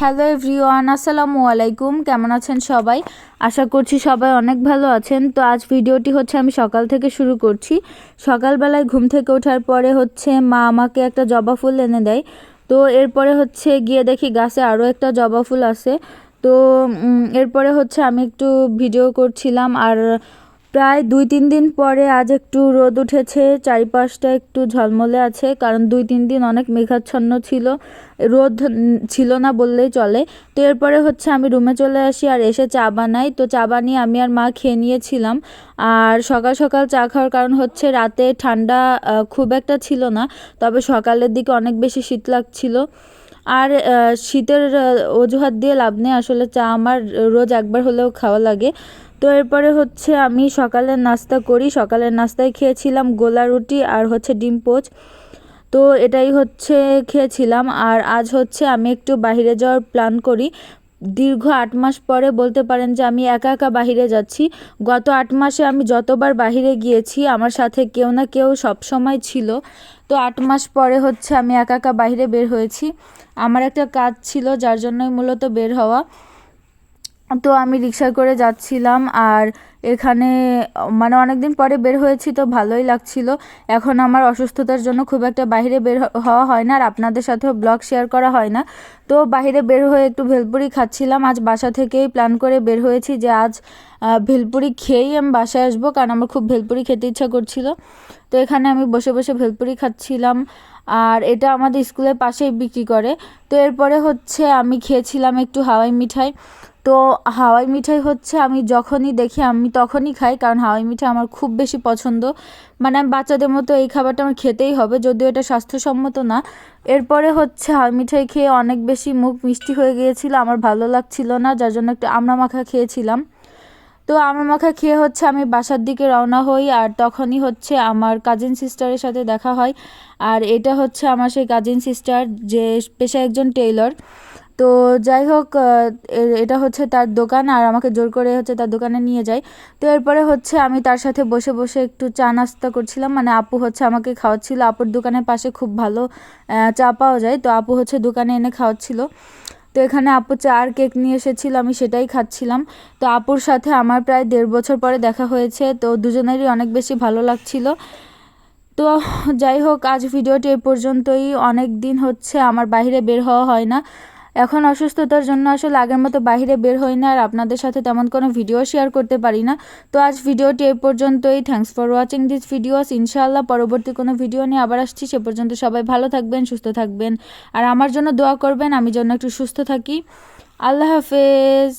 Hello everyone, আসসালামু আলাইকুম। কেমন আছেন সবাই? আশা করছি সবাই অনেক ভালো আছেন। তো আজ ভিডিওটি হচ্ছে আমি সকাল থেকে শুরু করছি। সকালবেলায় ঘুম থেকে ওঠার পরে হচ্ছে মা আমাকে একটা জবা ফুল এনে দেয়। তো এরপরে হচ্ছে গিয়ে দেখি গাছে আরও একটা জবা ফুল আছে। তো এরপরে হচ্ছে আমি একটু ভিডিও করছিলাম। আর প্রায় দুই তিন দিন পরে আজ একটু রোদ উঠেছে, চারিপাশটা একটু ঝলমলে আছে, কারণ দুই তিন দিন অনেক মেঘাচ্ছন্ন ছিল, রোদ ছিল না বললেই চলে। তো এরপরে হচ্ছে আমি রুমে চলে আসি আর এসে চা বানাই। তো চা বানিয়ে আমি আর মা খেয়ে নিয়েছিলাম। আর সকাল সকাল চা খাওয়ার কারণ হচ্ছে রাতে ঠান্ডা খুব একটা ছিল না, তবে সকালের দিকে অনেক বেশি শীত লাগছিল। আর শীতের অজুহাত দিয়ে লাভ নেই, আসলে চা আমার রোজ একবার হলেও খাওয়া লাগে। তো এরপরে হচ্ছে আমি সকালের নাস্তা করি। সকালের নাস্তায় খেয়েছিলাম গোলা রুটি আর হচ্ছে ডিম পোচ। তো এটাই হচ্ছে খেয়েছিলাম। আর আজ হচ্ছে আমি একটু বাইরে যাওয়ার প্ল্যান করি। দীর্ঘ আট মাস পরে বলতে পারেন যে আমি একা একা বাহিরে যাচ্ছি। গত আট মাসে আমি যতবার বাহিরে গিয়েছি, আমার সাথে কেউ না কেউ সব সময় ছিল। তো আট মাস পরে হচ্ছে আমি একা একা বাইরে বের হয়েছি। আমার একটা কাজ ছিল, যার জন্যই মূলত বের হওয়া। তো আমি রিক্সায় করে যাচ্ছিলাম আর এখানে মানে অনেক দিন পরে বের হয়েছি তো ভালোই লাগছিল। এখন আমার অসুস্থতার জন্য খুব একটা বাইরে বের হওয়া হয় না আর আপনাদের সাথেও ব্লগ শেয়ার করা হয় না। তো বাইরে বের হয়ে একটু ভেলপুরি খাচ্ছিলাম। আজ বাসা থেকেই প্ল্যান করে বের হয়েছি যে আজ ভেলপুরি খেয়েই আমি বাসায় আসব কারণ আমার খুব ভেলপুরি খেতে ইচ্ছা করছিল। তো এখানে আমি বসে বসে ভেলপুরি খাচ্ছিলাম আর এটা আমাদের স্কুলের পাশেই বিক্রি করে। তো এরপরে হচ্ছে আমি খেয়েছিলাম একটু হাওয়াই মিঠাই। তো হাওয়াই মিঠাই হচ্ছে আমি যখনই দেখি আমি তখনই খাই, কারণ হাওয়াই মিঠাই আমার খুব বেশি পছন্দ। মানে আমি বাচ্চাদের মতো এই খাবারটা আমার খেতেই হবে, যদিও এটা স্বাস্থ্যসম্মত না। এরপরে হচ্ছে হাওয়াই মিঠাই খেয়ে অনেক বেশি মুখ মিষ্টি হয়ে গিয়েছিল, আমার ভালো লাগছিল না, যার জন্য একটু আমড়া মাখা খেয়েছিলাম। তো আমার মাখা খেয়ে হচ্ছে আমি বাসার দিকে রওনা হই, আর তখনই হচ্ছে আমার কাজিন সিস্টারের সাথে দেখা হয়। আর এটা হচ্ছে আমার সেই কাজিন সিস্টার যে পেশা একজন টেইলর তো যাই হোক এটা হচ্ছে তার দোকান আর আমাকে জোর করে হচ্ছে তার দোকানে নিয়ে যায়। তো এরপরে হচ্ছে আমি তার সাথে বসে বসে একটু চা নাস্তা করছিলাম। মানে আপু হচ্ছে আমাকে খাওয়াচ্ছিল। আপুর দোকানের পাশে খুব ভালো চা পাওয়া যায়। তো আপু হচ্ছে দোকানে এনে খাওয়াচ্ছিল। তো এখানে আপু চা আর কেক নিয়ে এসেছিল। আমি সেটাই খাচ্ছিলাম। তো আপুর সাথে আমার প্রায় দেড় বছর পরে দেখা হয়েছে। তো দুজনেরই অনেক বেশি ভালো লাগছিল। তো যাই হোক, আজ ভিডিওটি এ পর্যন্তই। অনেক দিন হচ্ছে আমার বাইরে বের হওয়া হয় না। এখন অসুস্থতার জন্য আসলে আগের মতো বাইরে বের হই না আর আপনাদের সাথে তেমন কোনো ভিডিও শেয়ার করতে পারি না। তো আজ ভিডিওটি এই পর্যন্তই। Thanks for watching this videos ইনশাআল্লাহ পরবর্তী কোনো ভিডিও নিয়ে আবার আসছি। সে পর্যন্ত সবাই ভালো থাকবেন, সুস্থ থাকবেন। আর আমার জন্য দোয়া করবেন, আমি যেন একটু সুস্থ থাকি। আল্লাহ হাফেজ।